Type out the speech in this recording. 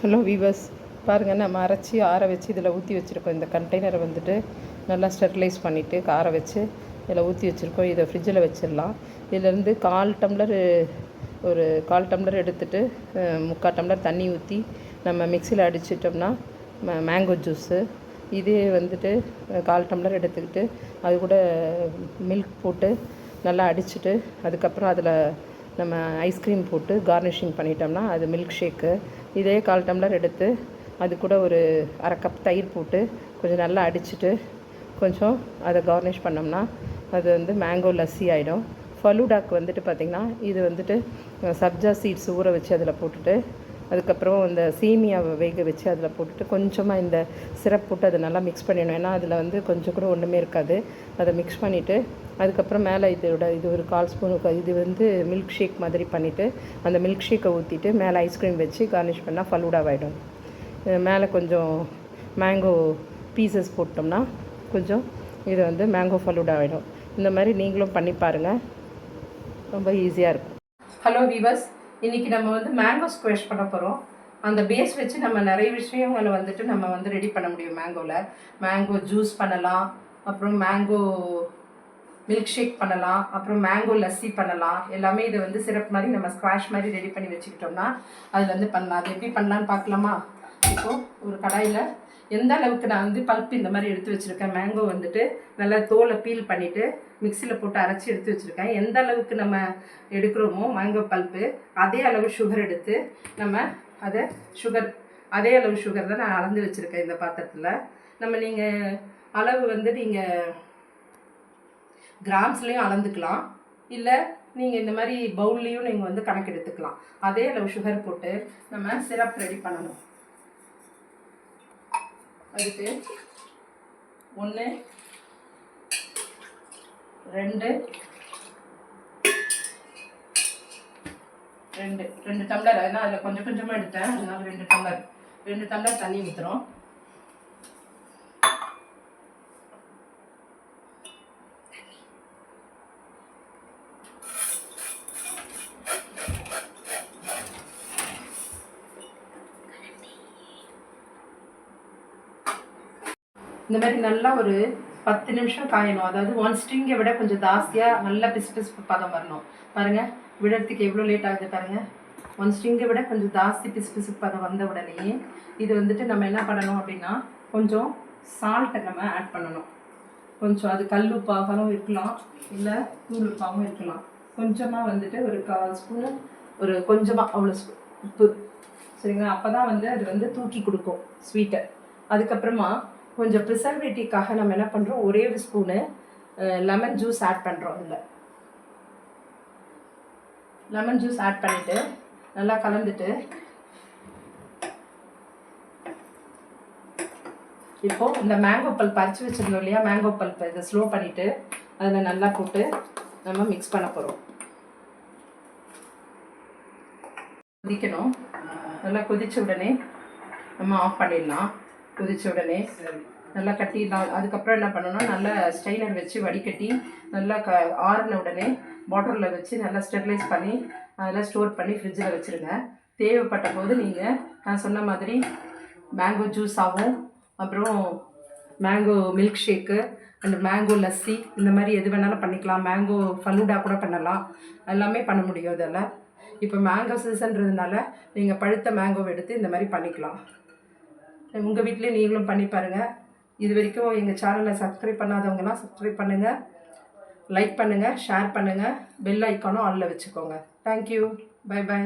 Hello viewers பாருங்கள் நம்ம அரைச்சி ஆற வச்சு இதில் ஊற்றி வச்சுருக்கோம். இந்த கண்டெய்னரை வந்துட்டு நல்லா ஸ்டெர்லைஸ் பண்ணிவிட்டு ஆற வச்சு இதில் ஊற்றி வச்சுருக்கோம். இதை ஃப்ரிட்ஜில் வச்சிடலாம். இதுலேருந்து கால் டம்ளர் ஒரு கால் டம்ளர் எடுத்துட்டு முக்கால் டம்ளர் தண்ணி ஊற்றி நம்ம மிக்சியில் அடிச்சிட்டோம்னா ம- மேங்கோ ஜூஸு இதே வந்துட்டு கால் டம்ளர் எடுத்துக்கிட்டு அது கூட மில்க் போட்டு நல்லா அடிச்சுட்டு அதுக்கப்புறம் அதில் நம்ம ஐஸ்கிரீம் போட்டு கார்னிஷிங் பண்ணிட்டோம்னா அது மில்க் ஷேக்கு இதே கால் டம்ளர் எடுத்து அது கூட ஒரு அரை கப் தயிர் போட்டு கொஞ்சம் நல்லா அடிச்சுட்டு கொஞ்சம் அதை கார்னிஷ் பண்ணோம்னா அது வந்து மேங்கோ லஸ்ஸி ஆகிடும் ஃபலூடாக்கு வந்துட்டு பார்த்திங்கன்னா இது வந்துட்டு சப்ஜா சீட்ஸ் ஊற வச்சு அதில் போட்டுட்டு அதுக்கப்புறம் இந்த சீமியாவை வேக வச்சு அதில் போட்டுட்டு கொஞ்சமாக இந்த சிரப் போட்டு அதை நல்லா மிக்ஸ் பண்ணிடணும். ஏன்னா அதில் வந்து கொஞ்சம் கூட ஒன்றுமே இருக்காது. அதை மிக்ஸ் பண்ணிவிட்டு அதுக்கப்புறம் மேலே இதோட இது ஒரு கால் ஸ்பூன் இது வந்து மில்க் ஷேக் மாதிரி பண்ணிவிட்டு அந்த மில்க் ஷேக்கை ஊற்றிட்டு மேலே ஐஸ்கிரீம் வச்சு கார்னிஷ் பண்ணால் ஃபலூடாவாயிடும் மேலே கொஞ்சம் மேங்கோ பீசஸ் போட்டோம்னா கொஞ்சம் இது வந்து மேங்கோ ஃபலூடா ஆகிடும் இந்த மாதிரி நீங்களும் பண்ணி பாருங்கள் ரொம்ப ஈஸியாக இருக்கும். ஹலோ வீவர்ஸ் இன்றைக்கி நம்ம வந்து மேங்கோ ஸ்குவேஷ் பண்ண போகிறோம் அந்த பேஸ் வச்சு நம்ம நிறைய விஷயங்களை வந்துட்டு நம்ம வந்து ரெடி பண்ண முடியும் மேங்கோவில் மேங்கோ ஜூஸ் பண்ணலாம் அப்புறம் மேங்கோ மில்க் ஷேக் பண்ணலாம் அப்புறம் மேங்கோ லஸ்ஸி பண்ணலாம். எல்லாமே இதை வந்து சிரப் மாதிரி நம்ம ஸ்குவாஷ் மாதிரி ரெடி பண்ணி வச்சுக்கிட்டோம்னா அதில் வந்து பண்ணலாம். அது எப்படி பண்ணலான்னு பார்க்கலாமா? இப்போது ஒரு கடாயில் எந்த அளவுக்கு நான் வந்து பல்ப் இந்த மாதிரி எடுத்து வச்சுருக்கேன்? மேங்கோ வந்துட்டு நல்லா தோலை பீல் பண்ணிவிட்டு மிக்சியில் போட்டு அரைச்சி எடுத்து வச்சுருக்கேன். எந்த அளவுக்கு நம்ம எடுக்கிறோமோ மேங்கோ பல்ப்பு அதே அளவு சுகர் எடுத்து நம்ம அதை சுகர் அதே அளவு சுகர் தான் நான் அளந்து வச்சுருக்கேன் இந்த பாத்திரத்தில். நம்ம நீங்கள் அளவு வந்து நீங்கள் கிராம்ஸ்லேயும் அளந்துக்கலாம். இல்லை நீங்கள் இந்த மாதிரி பவுல்லையும் நீங்கள் வந்து கணக்கெடுத்துக்கலாம். அதே அளவு சுகர் போட்டு நம்ம சிரப் ரெடி பண்ணணும். அதுக்கு ஒன்று ரெண்டு ரெண்டு ரெண்டு டம்ளர். ஏன்னா அதில் கொஞ்சம் கொஞ்சமாக எடுத்தேன். அதனால ரெண்டு டம்ளர். ரெண்டு டம்ளர் தண்ணி ஊற்றுறோம் இந்த மாதிரி நல்லா ஒரு பத்து நிமிஷம் காயணும். அதாவது ஒன் ஸ்ட்ரிங்கை விட கொஞ்சம் ஜாஸ்தியாக நல்லா பிசு பிசுப்பு பதம் வரணும். பாருங்கள் விடறதுக்கு எவ்வளோ லேட் ஆகுது பாருங்க. ஒன் ஸ்ட்ரிங்கை விட கொஞ்சம் ஜாஸ்தி பிசு பிசு பதம் வந்த உடனே இது வந்துட்டு நம்ம என்ன பண்ணணும் அப்படின்னா கொஞ்சம் சால்ட்டை நம்ம ஆட் பண்ணணும். கொஞ்சம் அது கல் உப்பாகவும் இருக்கலாம். இல்லை தூள் உப்பாகவும் இருக்கலாம். கொஞ்சமாக வந்துட்டு ஒரு கால் ஸ்பூனு ஒரு கொஞ்சமாக அவ்வளோ ஸ்பூ உப்பு. சரிங்களா? அப்போ தான் வந்து அது வந்து தூக்கி கொடுக்கும் ஸ்வீட்டை அதுக்கப்புறமா கொஞ்சம் ப்ரிசர்வேட்டிவ்க்காக நம்ம என்ன பண்ணுறோம் ஒரே ஒரு ஸ்பூனு லெமன் ஜூஸ் ஆட் பண்ணுறோம் இதில் லெமன் ஜூஸ் ஆட் பண்ணிவிட்டு நல்லா கலந்துட்டு இப்போ இந்த மேங்கோ பல்ப் அரைச்சி வச்சுருந்தோம் இல்லையா? மேங்கோ பல்ப் இதை ஸ்லோ பண்ணிவிட்டு அதில் நல்லா போட்டு நம்ம மிக்ஸ் பண்ண போகிறோம் கொதிக்கணும். நல்லா கொதித்த உடனே நம்ம ஆஃப் பண்ணிடலாம். கொதிச்ச உடனே நல்லா கட்டிடலாம் அதுக்கப்புறம் என்ன பண்ணணும் நல்லா ஸ்ட்ரைனர் வச்சு வடிகட்டி நல்லா க ஆறின உடனே பாட்டிலில் வச்சு நல்லா ஸ்டெர்லைஸ் பண்ணி அதெல்லாம் ஸ்டோர் பண்ணி ஃப்ரிட்ஜில் வச்சுருங்க. தேவைப்பட்ட போது நீங்கள் நான் சொன்ன மாதிரி மேங்கோ ஜூஸாகவும் அப்புறம் mango milk shake and mango lassi இந்த மாதிரி எது வேணாலும் பண்ணிக்கலாம். மேங்கோ ஃபலூடா கூட பண்ணலாம். எல்லாமே பண்ண முடியும் இதெல்லாம் இப்போ மேங்கோ சீசன்றதுனால நீங்கள் பழுத்த மேங்கோவை எடுத்து இந்த மாதிரி பண்ணிக்கலாம். உங்கள் வீட்டிலே நீங்களும் பண்ணி பாருங்கள் இது வரைக்கும் எங்கள் சேனலை சப்ஸ்கிரைப் பண்ணாதவங்கலாம் சப்ஸ்கிரைப் பண்ணுங்கள் லைக் பண்ணுங்கள் ஷேர் பண்ணுங்கள் பெல் ஐக்கானும் ஆனில் வச்சுக்கோங்க. Thank you bye by